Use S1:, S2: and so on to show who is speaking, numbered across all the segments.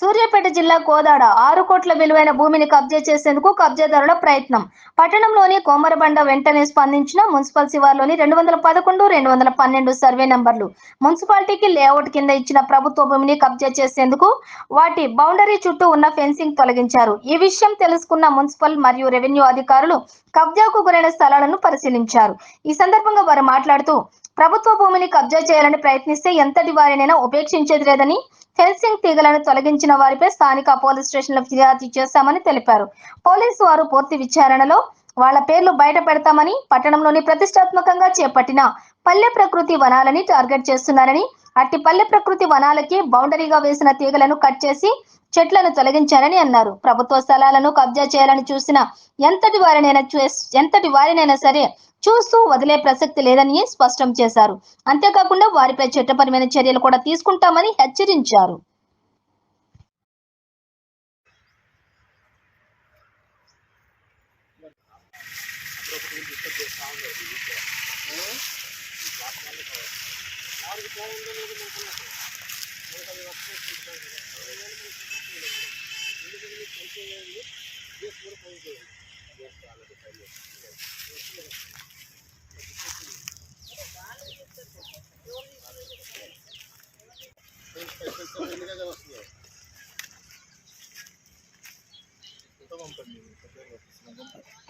S1: సూర్యాపేట జిల్లా కోదాడ ఆరు కోట్ల విలువైన భూమిని కబ్జా చేసేందుకు కబ్జాదారుల ప్రయత్నం. పట్టణంలోని కోమరబండ వెంటనే స్పందించిన మున్సిపల్ శివార్లోని రెండు వందల పదకొండు రెండు వందల పన్నెండు సర్వే నంబర్లు. మున్సిపాలిటీకి లేఅవుట్ కింద ఇచ్చిన ప్రభుత్వ భూమిని కబ్జా చేసేందుకు వాటి బౌండరీ చుట్టూ ఉన్న ఫెన్సింగ్ తొలగించారు. ఈ విషయం తెలుసుకున్న మున్సిపల్ మరియు రెవెన్యూ అధికారులు కబ్జాకు గురైన స్థలాలను పరిశీలించారు. ఈ సందర్భంగా వారు మాట్లాడుతూ ప్రభుత్వ భూమిని కబ్జా చేయాలని ప్రయత్నిస్తే ఎంతటి వారినైనా ఉపేక్షించేది లేదని ఫెన్సింగ్ తీగలను తొలగించిన వారిపై స్థానిక పోలీస్ స్టేషన్లో ఫిర్యాదు చేశామని తెలిపారు. పోలీసు వారు పూర్తి విచారణలో వాళ్ళ పేర్లు బయట పెడతామని పట్టణంలోని ప్రతిష్టాత్మకంగా చేపట్టిన పల్లె ప్రకృతి వనాలని టార్గెట్ చేస్తున్నారని అట్టి పల్లె ప్రకృతి వనాలకి బౌండరీగా వేసిన తీగలను కట్ చేసి చెట్లను తొలగించారని అన్నారు. ప్రభుత్వ స్థలాలను కబ్జా చేయాలని చూసిన ఎంతటి వారినైనా చూస్- ఎంతటి వారినైనా సరే చూస్తూ వదిలే ప్రసక్తి లేదని స్పష్టం చేశారు. అంతేకాకుండా వారిపై చట్టపరమైన చర్యలు కూడా తీసుకుంటామని హెచ్చరించారు.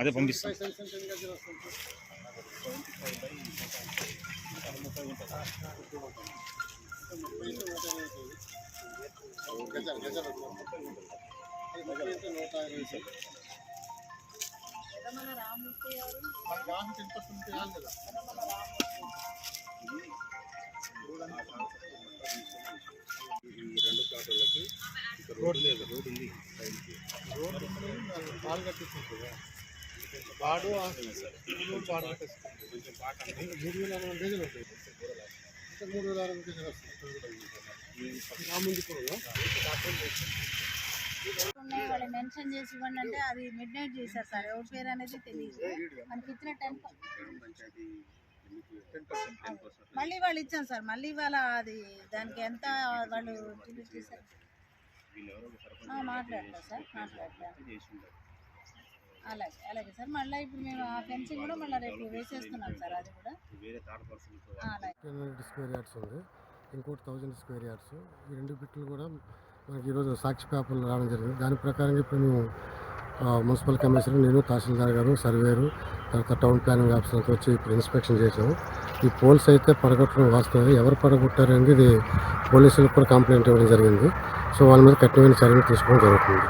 S2: అదే పంపిస్తాం
S3: రెండు రోడ్ లేదు రోడ్ ఉంది రోడ్ పాలు కట్టించుకుంటుందా. పాడు పాడు కొంచెం పాట మూడు వేల అరవై ఉంటాయి ఇంకా మూడు వేల అరవై గజలు వస్తాయి. రాముంది కూడా
S4: వాళ్ళు మెన్షన్ చేసి ఇవ్వండి అంటే అది మిడ్ నైట్ చేశారు సార్. ఎవరి పేరు అనేది తెలియదు. మనకి ఇచ్చిన టెన్ మళ్ళీ వాళ్ళు ఇచ్చాం సార్. మళ్ళీ వాళ్ళ అది దానికి ఎంత వాళ్ళు చేశారు? మాట్లాడతా సార్ మాట్లాడతా. అలాగే అలాగే సార్. మళ్ళీ ఇప్పుడు మేము ఆ ఫెన్సింగ్ కూడా మళ్ళీ రేపు వేసేస్తున్నాం సార్ అది కూడా.
S3: స్క్వేర్ యార్డ్స్ ఉంది. ఇంకోటి థౌజండ్ స్క్వేర్ యార్డ్స్. ఈ రెండు బిట్లు కూడా మనకి ఈరోజు సాక్షి పేపర్లు రావడం జరిగింది. దాని ప్రకారంగా ఇప్పుడు మేము మున్సిపల్ కమిషనర్ నేను తహసీల్దార్ గారు సర్వేరు తర్వాత టౌన్ ప్లానింగ్ ఆఫీసర్తో వచ్చి ఇప్పుడు ఇన్స్పెక్షన్ చేసాము ఈ పోల్స్ అయితే పడగొట్టడం వాస్తవం ఎవరు పడగొట్టారు అనేది పోలీసులకు కూడా కంప్లైంట్ ఇవ్వడం జరిగింది. సో వాళ్ళ మీద కఠినమైన చర్యలు తీసుకోవడం జరుగుతుంది.